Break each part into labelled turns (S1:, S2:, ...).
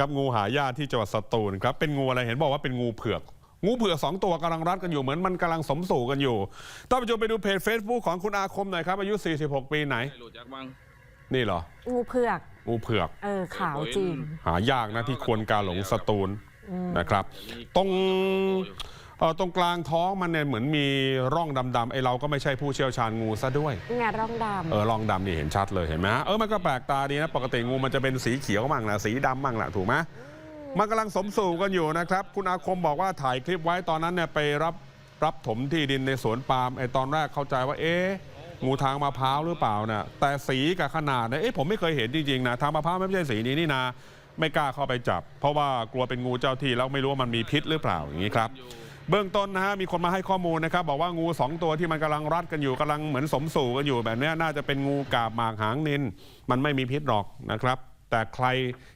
S1: กับงูหายากที่จังหวัดสตูลครับเป็นงูอะไรเห็นบอกว่าเป็นงูเผือก งูเผือกสองตัวกำลังรัดกันอยู่เหมือนมันกำลังสมสู่กันอยู่ท่านผู้ชมไปดูเพจ Facebook ของคุณอาคมหน่อยครับ อายุ 46 ปีไหน
S2: ไม่รู้จักบ้าง
S1: นี่เหรอ
S3: งูเผือก
S1: งูเผือก
S3: เออขาวจริง
S1: หายากนะที่ควรกาหลงสตูลนะครับ ตรงเอ่อ ตรงกลางท้องมันเนี่ยเหมือนมีร่องดำๆไอเราก็ไม่ใช่ผู้เชี่ยวชาญงูซะด้วย
S3: นี่ไงร่องด
S1: เออร่องดำนี่เห็นชัดเลยเห็นไหมฮะเออมันก็แปลกตาดีนะปกติงูมันจะเป็นสีเขียวมั่งนะสีดำมั่งแหละถูกไหมมันกำลังสมสู่กันอยู่นะครับ คุณอาคมบอกว่าถ่ายคลิปไว้ตอนนั้นเนี่ยไปรับรับถมที่ดินในสวนปาล์มไอตอนแรกเข้าใจว่าเอ๊ะงูทางมะพร้าวหรือเปล่าเนี่ยแต่สีกับขนาดเนี่ยเอ๊ะผมไม่เคยเห็นจริงๆนะทางมะพร้าวไม่ใช่สีนี้นี่นา ไม่กล้าเข้าไปจับ เพราะว่ากลัวเป็นงูเจ้าที่แล้วไม่รู้ว่ามันมีพิษหรือเปล่าอย่างนี้ครับเบื้องต้นนะฮะมีคนมาให้ข้อมูลนะครับบอกว่างูสองตัวที่มันกำลังรัดกันอยู่กำลังเหมือนสมสู่กันอยู่แบบเนี้ยน่าจะเป็นงูกาบหมากหางนินมันไม่มีพิษหรอกนะครับ แต่ใคร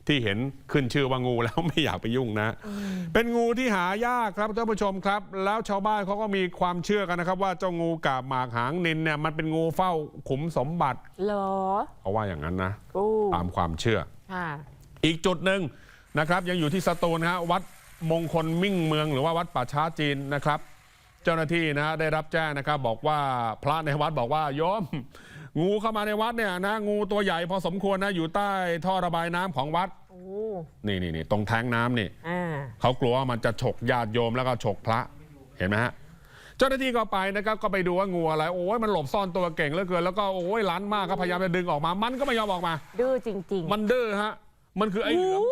S1: ที่เห็นขึ้นชื่อว่างูแล้วไม่อยากไปยุ่งนะ เป็นงูที่หายากครับท่านผู้ชมครับ แล้วชาวบ้านเขาก็มีความเชื่อกันนะครับ ว่าเจ้างูกาบหมากหางนินเนี่ยมันเป็นงูเฝ้าขุมสมบัติำ
S3: เหรอ
S1: เขาว่าอย่างนั้นนะ
S3: อู้
S1: ตามความเชื่อ
S3: ค่ะ
S1: อีกจุดหนึ่งนะครับยังอยู่ที่สตูลนะฮะวัดมงคลมิ่งเมือง หรือว่าวัดป่าช้าจีนนะครับ เจ้าหน้าที่นะฮะได้รับแจ้งนะครับบอกว่าพระในวัดบอกว่าโยม งูเข้ามาในวัดเนี่ยนะงูตัวใหญ่พอสมควรนะอยู่ใต้ท่อระบายน้ำของวัด
S3: โอ้
S1: นี่นี่นี่ตรงแทงน้ำนี่
S3: อ่า
S1: เขากลัวว่ามันจะฉกญาติโยมแล้วก็ฉกพระเห็นไหมฮะเจ้าหน้าที่ก็ไปนะครับก็ไปดูว่างูอะไร โอ้ยมันหลบซ่อนตัวเก่งเหลือเกิน แล้วก็โอ้ยลั้นมากก็พยายามจะดึงออกมา มันก็ไม่ยอมออกมา
S3: ดื้อจริง ๆ
S1: มันดื้อฮะ มันคือไอ้เหลือม
S3: โอ้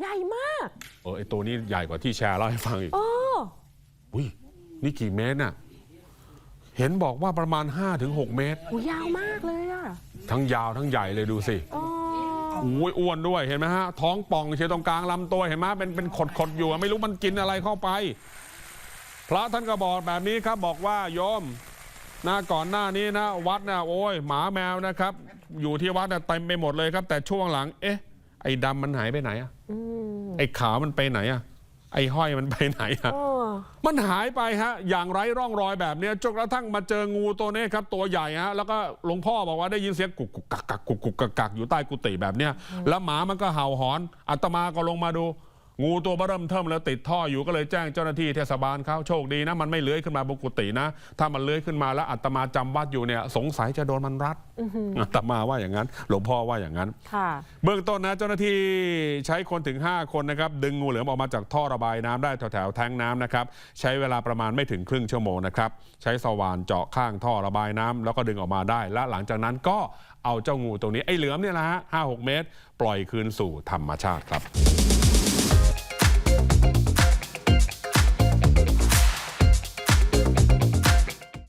S3: ใหญ่มาก
S1: เออไอตัวนี้ใหญ่กว่าที่แชร์เล่าให้ฟังอีก
S3: โอ้
S1: อุ้ยนี่กี่เมตรน่ะ เห็นบอกว่าประมาณ 5-6 เมตร
S3: โหยาวมากเลยอะ
S1: ทั้งยาวทั้งใหญ่เลยดูสิ
S3: อ๋อ
S1: อุ้ยอ้วนด้วยเห็นไหมฮะ ท้องป่องเชียวตรงกลางลำตัวเห็นไหมเป็นเป็นขดขดๆอยู่ไม่รู้มันกินอะไรเข้าไป พระท่านก็บอกแบบนี้ครับบอกว่าโยมนะก่อนหน้านี้นะ วัดนะโอ้ยหมาแมวนะครับ อยู่ที่วัดนะเต็มไปหมดเลยครับ แต่ช่วงหลัง เอ๊ะไอ้ดำมันหายไปไหนอะ
S3: อืม
S1: ไอ้ขาวมันไปไหนอะไอ้ห้อยมันไปไหนอะ
S3: โอ้
S1: มันหายไปฮะ อย่างไร้ร่องรอยแบบเนี้ยจนกระทั่งมาเจองูตัวนี้ครับ ตัวใหญ่ฮะแล้วก็หลวงพ่อบอกว่าได้ยินเสียงกุกกุกกักกักกุกกุกกักกักอยู่ใต้กุฏิแบบเนี้ยแล้วหมามันก็เห่าหอนอาตมาก็ลงมาดู งูตัวเบอเริ่มเทิมแล้วติดท่ออยู่ก็เลยแจ้งเจ้าหน้าที่เทศบาลเขาโชคดีนะ มันไม่เลื้อยขึ้นมาบนกุฏินะ ถ้ามันเลื้อยขึ้นมาแล้วอาตมาจำวัดอยู่เนี่ยสงสัยจะโดนมันรัดอาตมาว่าอย่างนั้น หลวงพ่อว่าอย่างนั้น
S3: ค่ะ
S1: เบื้องต้นนะเจ้าหน้าที่ใช้คนถึง 5 คนนะครับดึงงูเหลือมออกมาจากท่อระบายน้ำได้แถวๆแท้งน้ำนะครับใช้เวลาประมาณไม่ถึงครึ่งชั่วโมงนะครับใช้สว่านเจาะข้างท่อระบายน้ำแล้วก็ดึงออกมาได้ และหลังจากนั้นก็เอาเจ้างูตัวนี้ไอ้เหลือมเนี่ยนะฮะห้าหกเมตร ปล่อยคืนสู่ธรรมชาติครับ